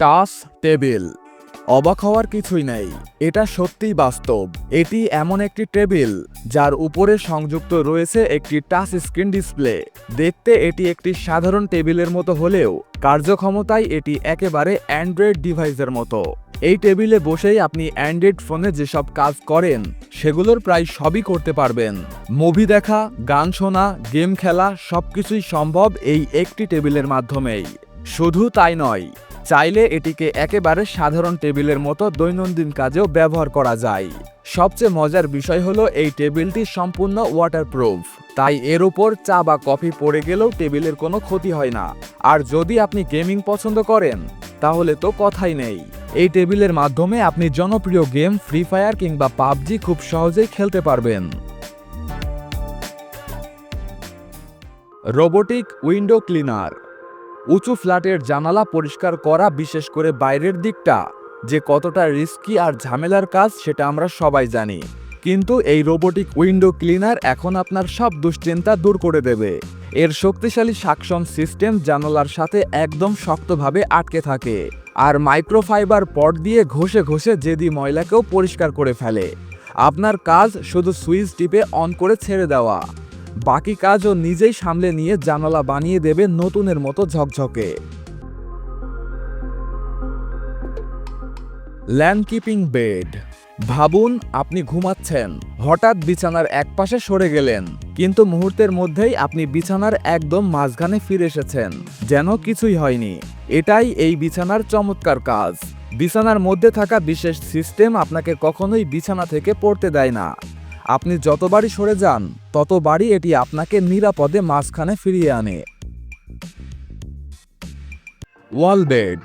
টাস, টেবিল। অবাক হওয়ার কিছুই নেই। এটা সত্যিই বাস্তব। এটি এমন একটি টেবিল, যার উপরে সংযুক্ত রয়েছে একটি টাচ স্ক্রিন ডিসপ্লে। দেখতে এটি একটি সাধারণ টেবিলের মতো হলেও কার্যক্ষমতায় এটি একেবারে অ্যান্ড্রয়েড ডিভাইসের মতো। এই টেবিলে বসেই আপনি অ্যান্ড্রয়েড ফোনে যেসব কাজ করেন, সেগুলোর প্রায় সবই করতে পারবেন। মুভি দেখা, গান শোনা, গেম খেলা সবকিছুই সম্ভব এই একটি টেবিলের মাধ্যমেই। শুধু তাই নয় চাইলে এটিকে একেবারে সাধারণ টেবিলের মতো দৈনন্দিন কাজেও ব্যবহার করা যায়। সবচেয়ে মজার বিষয় হলো এই টেবিলটি সম্পূর্ণ ওয়াটারপ্রুফ তাই এর উপর চা বা কফি পড়ে গেলেও টেবিলের কোনো ক্ষতি হয় না। আর যদি আপনি গেমিং পছন্দ করেন, তাহলে তো কথাই নেই। এই টেবিলের মাধ্যমে আপনি জনপ্রিয় গেম ফ্রি ফায়ার কিংবা পাবজি খুব সহজেই খেলতে পারবেন। রোবোটিক উইন্ডো ক্লিনার উঁচু ফ্ল্যাটের জানালা পরিষ্কার করা বিশেষ করে বাইরের দিকটা, যে কতটা রিস্কি আর ঝামেলার কাজ সেটা আমরা সবাই জানি। কিন্তু এই রোবোটিক উইন্ডো ক্লিনার এখন আপনার সব দুশ্চিন্তা দূর করে দেবে। এর শক্তিশালী সাকশন সিস্টেম জানালার সাথে একদম শক্তভাবে আটকে থাকে। আর মাইক্রোফাইবার পট দিয়ে ঘষে ঘষে জেদি ময়লাকেও পরিষ্কার করে ফেলে। আপনার কাজ শুধু সুইচ টিপে অন করে ছেড়ে দেওয়া। বাকি কাজও নিজেই সামলে নিয়ে জানালা বানিয়ে দেবে নতুনের মতো ঝকঝকে। ল্যান্ডকিপিং বেড ভাবুন, আপনি ঘুমাচ্ছেন। হঠাৎ বিছানার একপাশে সরে গেলেন। কিন্তু মুহূর্তের মধ্যেই আপনি বিছানার একদম মাঝখানে ফিরে এসেছেন। যেন কিছুই হয়নি। এটাই এই বিছানার চমৎকার কাজ। বিছানার মধ্যে থাকা বিশেষ সিস্টেম আপনাকে কখনোই বিছানা থেকে পড়তে দেয় না। আপনি যতবারই সরে যান, ততবারই এটি আপনাকে নিরাপদে মাঝখানে ফিরিয়ে আনে। Wall bed.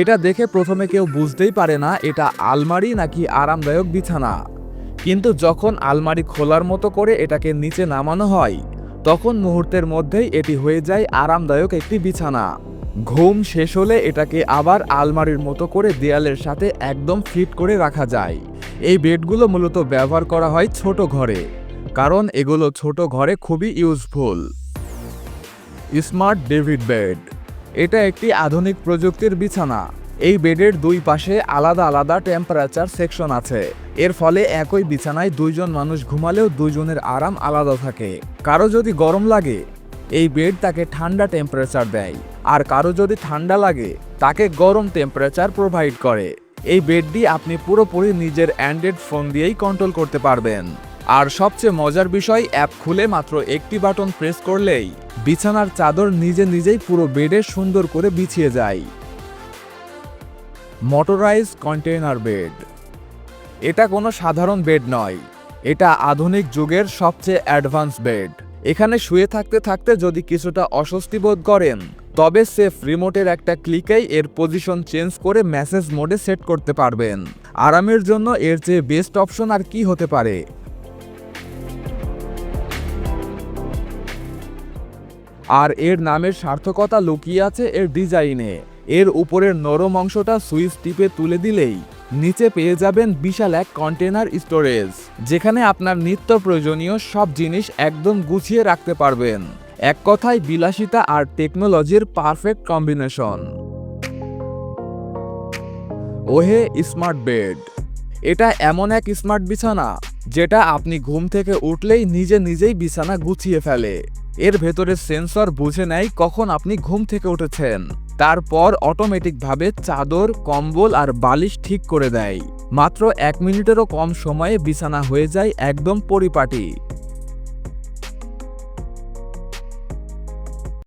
এটা দেখে প্রথমে কেউ বুঝতেই পারে না, এটা আলমারি নাকি আরামদায়ক বিছানা। কিন্তু যখন আলমারি খোলার মতো করে এটাকে নিচে নামানো হয়, তখন মুহূর্তের মধ্যেই এটি হয়ে যায় আরামদায়ক একটি বিছানা। ঘুম শেষ হলে এটাকে আবার আলমারির মতো করে দেয়ালের সাথে একদম ফিট করে রাখা যায়। এই বেডগুলো মূলত ব্যবহার করা হয় ছোট ঘরে, কারণ এগুলো ছোট ঘরে খুবই ইউজফুল। স্মার্ট ডেভিড বেড, এটা একটি আধুনিক প্রযুক্তির বিছানা। এই বেডের দুই পাশে আলাদা আলাদা টেম্পারেচার সেকশন আছে। এর ফলে একই বিছানায় দুইজন মানুষ ঘুমালেও দুইজনের আরাম আলাদা থাকে। কারও যদি গরম লাগে, এই বেড তাকে ঠান্ডা টেম্পারেচার দেয়। আর কারও যদি ঠান্ডা লাগে, তাকে গরম টেম্পারেচার প্রোভাইড করে। এই বেডটি আপনি পুরোপুরি নিজের অ্যান্ড্রয়েড ফোন দিয়েই কন্ট্রোল করতে পারবেন। আর সবচেয়ে মজার বিষয় অ্যাপ খুলে মাত্র একটি বাটন প্রেস করলেই বিছানার চাদর নিজে নিজেই পুরো বেডে সুন্দর করে বিছিয়ে যায়। মোটরাইজ কন্টেইনার বেড এটা কোনো সাধারণ বেড নয়। এটা আধুনিক যুগের সবচেয়ে অ্যাডভান্স বেড এখানে শুয়ে থাকতে থাকতে যদি কিছুটা অস্বস্তি বোধ করেন তবে সেফ রিমোটের একটা ক্লিকেই এর পজিশন চেঞ্জ করে মেসেজ মোডে সেট করতে পারবেন। আরামের জন্য এর চেয়ে বেস্ট অপশন আর কি হতে পারে? আর এর নামের সার্থকতা লুকিয়ে আছে এর ডিজাইনে। এর উপরের নরম অংশটা সুইচ টিপে তুলে দিলেই নিচে পেয়ে যাবেন বিশাল এক কন্টেনার স্টোরেজ, যেখানে আপনার নিত্য প্রয়োজনীয় সব জিনিস একদম গুছিয়ে রাখতে পারবেন। এক কথায় বিলাসিতা আর টেকনোলজির পারফেক্ট কম্বিনেশন ওহে স্মার্ট বেড এটা এমন এক স্মার্ট বিছানা, যেটা আপনি ঘুম থেকে উঠলেই নিজে নিজেই বিছানা গুছিয়ে ফেলে। এর ভেতরে সেন্সর বুঝে নেয় কখন আপনি ঘুম থেকে উঠেছেন। তারপর অটোমেটিকভাবে চাদর, কম্বল আর বালিশ ঠিক করে দেয়। মাত্র এক মিনিটেরও কম সময়ে বিছানা হয়ে যায় একদম পরিপাটি।